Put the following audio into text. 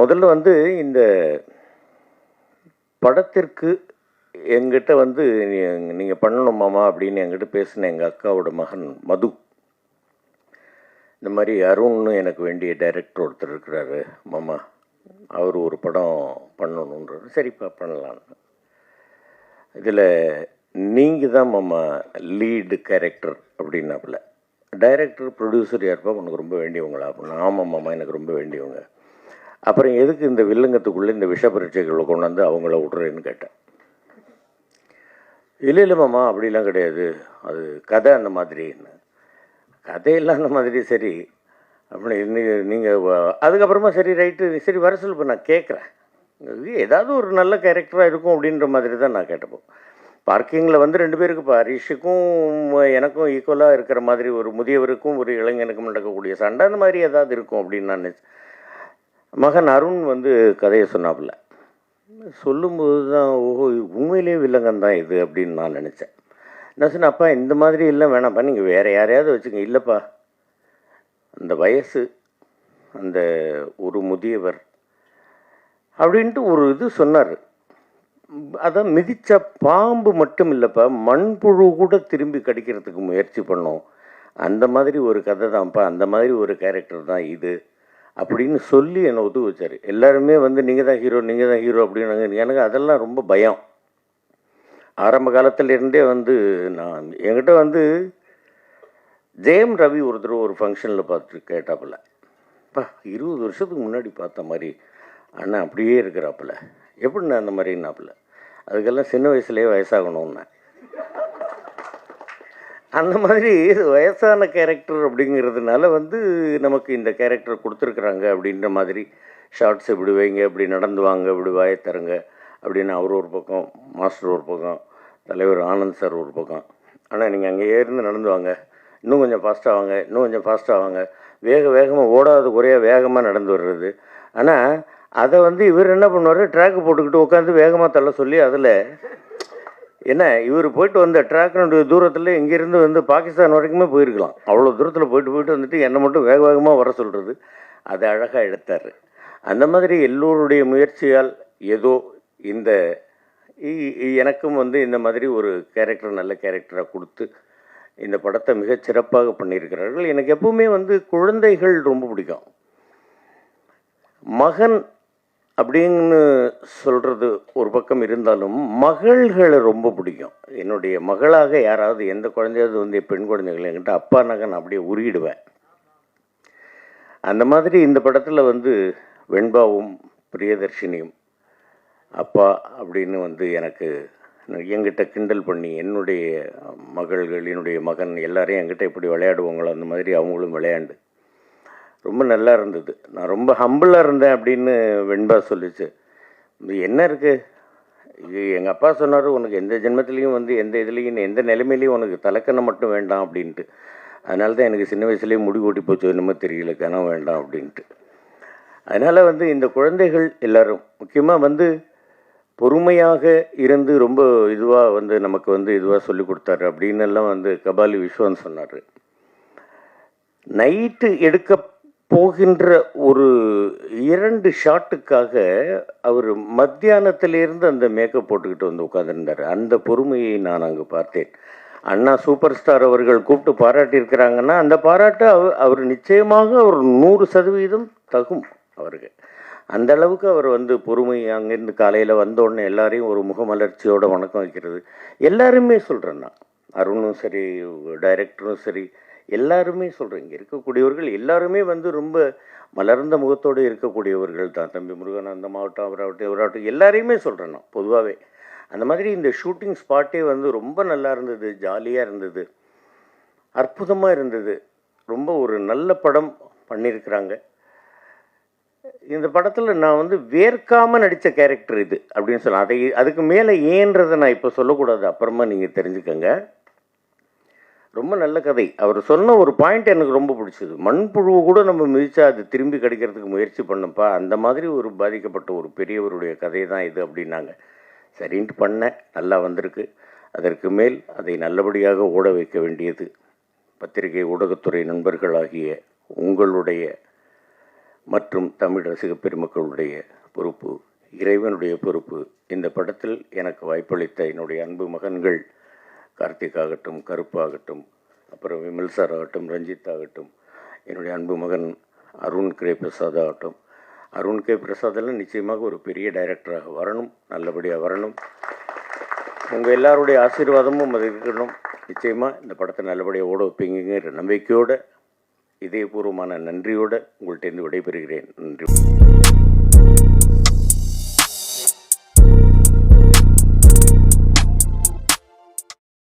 முதல்ல வந்து இந்த படத்திற்கு எங்கிட்ட வந்து நீங்கள் பண்ணணும் மாமா அப்படின்னு என்கிட்ட பேசின எங்கள் அக்காவோட மகன் மது. இந்த மாதிரி அருண்னு எனக்கு வேண்டிய டைரக்டர் ஒருத்தர் இருக்கிறாரு மாமா. அவர் ஒரு படம் பண்ணணுன்றார். சரிப்பா பண்ணலாம். இதில் நீங்கள் தான் மாமா லீடு கேரக்டர் அப்படின்னாப்புல. டைரக்டர் ப்ரொடியூசர் யாருப்பா உனக்கு ரொம்ப வேண்டியவங்களா? அப்படின்னா ஆமாம் மாமா எனக்கு ரொம்ப வேண்டியவங்க. அப்புறம் எதுக்கு இந்த வில்லங்கத்துக்குள்ளே இந்த விஷ பரீட்சைகளை கொண்டு வந்து அவங்கள விட்றேன்னு கேட்டேன். இல்லை இல்லை மாமா அப்படிலாம் கிடையாது. அது கதை அந்த மாதிரின்னு கதையெல்லாம் அந்த மாதிரி சரி. அப்படி நீங்கள் நீங்கள் அதுக்கப்புறமா சரி ரைட்டு. சரி வர சொல்லு இப்போ நான் கேட்குறேன். ஏதாவது ஒரு நல்ல கேரக்டராக இருக்கும் அப்படின்ற மாதிரி தான் நான் கேட்டப்போ பார்க்கிங்கில் வந்து ரெண்டு பேருக்கு இப்போ ஹரிஷுக்கும் எனக்கும் ஈக்குவலாக இருக்கிற மாதிரி ஒரு முதியவருக்கும் ஒரு இளைஞனுக்கும் நடக்கக்கூடிய சண்டை அந்த மாதிரி ஏதாவது இருக்கும் அப்படின்னு நான் நினைச்சேன். மகன் அருண் வந்து கதையை சொன்னாப்புல. சொல்லும்போது தான் ஓஹோ உண்மையிலேயே வில்லங்கம் தான் இது அப்படின்னு நான் நினச்சேன். நான் சொன்னேன் அப்பா இந்த மாதிரி எல்லாம் வேணாம்ப்பா நீங்கள் வேறு யாரையாவது வச்சுங்க. இல்லைப்பா. அந்த வயசு அந்த ஒரு முதியவர் அப்படின்ட்டு ஒரு இது சொன்னார். அதான் மிதித்த பாம்பு மட்டும் இல்லைப்பா மண்புழு கூட திரும்பி கடிக்கிறதுக்கு முயற்சி பண்ணோம். அந்த மாதிரி ஒரு கதை தான்ப்பா அந்த மாதிரி ஒரு கேரக்டர் தான் இது. அப்படின்னு சொல்லி என்னை ஒத்து வச்சார். எல்லாருமே வந்து நீங்கள் தான் ஹீரோ நீங்கள் தான் ஹீரோ அப்படின்னு எனக்கு அதெல்லாம் ரொம்ப பயம். ஆரம்ப காலத்துலேருந்தே வந்து நான் என்கிட்ட வந்து ஜெயம் ரவி ஒருத்தர் ஒரு ஃபங்க்ஷனில் பார்த்துட்டு கேட்டாப்புல. இப்போ இருபது வருஷத்துக்கு முன்னாடி பார்த்த மாதிரி அண்ணன் அப்படியே இருக்கிறாப்புல. எப்படிண்ணா அந்த மாதிரின்னாப்புல? அதுக்கெல்லாம் சின்ன வயசுலேயே வயசாகணும்னேன். அந்த மாதிரி வயசான கேரக்டர் அப்படிங்கிறதுனால வந்து நமக்கு இந்த கேரக்டர் கொடுத்துருக்குறாங்க அப்படின்ற மாதிரி ஷார்ட்ஸ் இப்படி வைங்க இப்படி நடந்து வாங்க இப்படி வாயை தருங்க அப்படின்னு அவர் ஒரு பக்கம் மாஸ்டர் ஒரு பக்கம் தலைவர் ஆனந்த் சார் ஒரு பக்கம். ஆனால் நீங்கள் அங்கே இருந்து நடந்து வாங்க. இன்னும் கொஞ்சம் ஃபாஸ்ட்டாக வாங்க இன்னும் கொஞ்சம் ஃபாஸ்ட்டாக வாங்க. வேக வேகமாக ஓடாத குறையாக வேகமாக நடந்து வர்றது. ஆனால் அதை வந்து இவர் என்ன பண்ணுவார்? ட்ராக்கு போட்டுக்கிட்டு உட்காந்து வேகமாக தள்ள சொல்லி அதில் என்ன இவர் போயிட்டு வந்த ட்ராக்கினுடைய தூரத்தில் இங்கேருந்து வந்து பாகிஸ்தான் வரைக்குமே போயிருக்கலாம். அவ்வளோ தூரத்தில் போயிட்டு போயிட்டு வந்துட்டு என்னை மட்டும் வேக வேகமாக வர சொல்கிறது அதை அழகாக எடுத்தார். அந்த மாதிரி எல்லோருடைய முயற்சியால் ஏதோ இந்த இ- எனக்கும் வந்து இந்த மாதிரி ஒரு கேரக்டர் நல்ல கேரக்டராக கொடுத்து இந்த படத்தை மிகச் சிறப்பாக பண்ணியிருக்கிறார்கள். எனக்கு எப்பவுமே வந்து குழந்தைகள் ரொம்ப பிடிக்கும். மகன் அப்படின்னு சொல்கிறது ஒரு பக்கம் இருந்தாலும் மகள்களை ரொம்ப பிடிக்கும். என்னுடைய மகளாக யாராவது எந்த குழந்தையாவது வந்து பெண் குழந்தைகள் என்கிட்ட அப்பா நான் அப்படியே உருகிடுவேன். அந்த மாதிரி இந்த படத்தில் வந்து வெண்பாவும் பிரியதர்ஷினியும் அப்பா அப்படின்னு வந்து எனக்கு என்கிட்ட கிண்டல் பண்ணி என்னுடைய மகள்கள் என்னுடைய மகன் எல்லாரையும் என்கிட்ட இப்படி விளையாடுவாங்களோ அந்த மாதிரி அவங்களும் விளையாண்டு ரொம்ப நல்லா இருந்தது. நான் ரொம்ப ஹம்பிளாக இருந்தேன் அப்படின்னு வெண்பா சொல்லிச்சு. இது என்ன இருக்குது இது எங்கள் அப்பா சொன்னார் உனக்கு எந்த ஜென்மத்துலேயும் வந்து எந்த இதுலேயும் எந்த நிலைமையிலையும் உனக்கு தலக்கணம் மட்டும் வேண்டாம் அப்படின்ட்டு. அதனால தான் எனக்கு சின்ன வயசுலேயே முடி ஓட்டி போச்சு என்னமோ தெரியல கனம் வேண்டாம் அப்படின்ட்டு. அதனால் வந்து இந்த குழந்தைகள் எல்லாரும் முக்கியமாக வந்து பொறுமையாக இருந்து ரொம்ப இதுவாக வந்து நமக்கு வந்து இதுவாக சொல்லி கொடுத்தாரு அப்படின்னு எல்லாம் வந்து கபாலி விஸ்வன் சொன்னார். நைட்டு எடுக்க போகின்ற ஒரு இரண்டு ஷாட்டுக்காக அவர் மத்தியானத்திலிருந்து அந்த மேக்கப் போட்டுக்கிட்டு வந்து உட்காந்துருந்தார் அந்த பொறுமையை நான் அங்கே பார்த்தேன். அண்ணா சூப்பர் ஸ்டார் அவர்கள் கூப்பிட்டு பாராட்டியிருக்கிறாங்கன்னா அந்த பாராட்டு அவர் அவர் நிச்சயமாக ஒரு நூறு சதவீதம் தகும் அவருக்கு. அந்த அளவுக்கு அவர் வந்து பொறுமை அங்கேருந்து காலையில் வந்தோடனே எல்லாரையும் ஒரு முகமலர்ச்சியோட வணக்கம் வைக்கிறது. எல்லாருமே சொல்கிறேன் நான். அருணும் சரி டைரக்டரும் சரி எல்லாருமே சொல்கிறேன் இங்கே இருக்கக்கூடியவர்கள் எல்லாருமே வந்து ரொம்ப மலர்ந்த முகத்தோடு இருக்கக்கூடியவர்கள் தான். தம்பி முருகானந்த மாவட்டம் அவராகட்டும் இவராகட்டும் எல்லாரையுமே சொல்கிறேன் நான் பொதுவாகவே அந்த மாதிரி இந்த ஷூட்டிங் ஸ்பாட்டே வந்து ரொம்ப நல்லா இருந்தது ஜாலியாக இருந்தது அற்புதமாக இருந்தது. ரொம்ப ஒரு நல்ல படம் பண்ணியிருக்கிறாங்க. இந்த படத்தில் நான் வந்து வேர்க்காமல் நடித்த கேரக்டர் இது அப்படின்னு சொல்லலாம். அதை அதுக்கு மேலே ஏன்றதை நான் இப்போ சொல்லக்கூடாது அப்புறமா நீங்கள் தெரிஞ்சுக்கோங்க. ரொம்ப நல்ல கதை. அவர் சொன்ன ஒரு பாயிண்ட் எனக்கு ரொம்ப பிடிச்சது. மண்புழுவை கூட நம்ம மிதிச்சா அது திரும்பி கிடைக்கிறதுக்கு முயற்சி பண்ணப்பா அந்த மாதிரி ஒரு பாதிக்கப்பட்ட ஒரு பெரியவருடைய கதை தான் இது அப்படின்னாங்க. சரின்ட்டு பண்ணேன் நல்லா வந்திருக்கு. அதற்கு மேல் அதை நல்லபடியாக ஓட வைக்க வேண்டியது பத்திரிகை ஊடகத்துறை நண்பர்களாகிய உங்களுடைய மற்றும் தமிழ் ரசிக பெருமக்களுடைய பொறுப்பு இறைவனுடைய பொறுப்பு. இந்த படத்தில் எனக்கு வாய்ப்பளித்த என்னுடைய அன்பு மகன்கள் கார்த்திக் ஆகட்டும் கருப்பு ஆகட்டும் அப்புறம் விமல் சார் ஆகட்டும் ரஞ்சித் ஆகட்டும் என்னுடைய அன்பு மகன் அருண் கே பிரசாத் ஆகட்டும் அருண் கே பிரசாதெல்லாம் நிச்சயமாக ஒரு பெரிய டைரக்டராக வரணும் நல்லபடியாக வரணும். உங்கள் எல்லாருடைய ஆசீர்வாதமும் அது இருக்கணும். நிச்சயமாக இந்த படத்தை நல்லபடியாக ஓட வைப்பீங்கிற நம்பிக்கையோடு இதயபூர்வமான நன்றியோடு உங்கள்கிட்டேருந்து விடைபெறுகிறேன். நன்றி.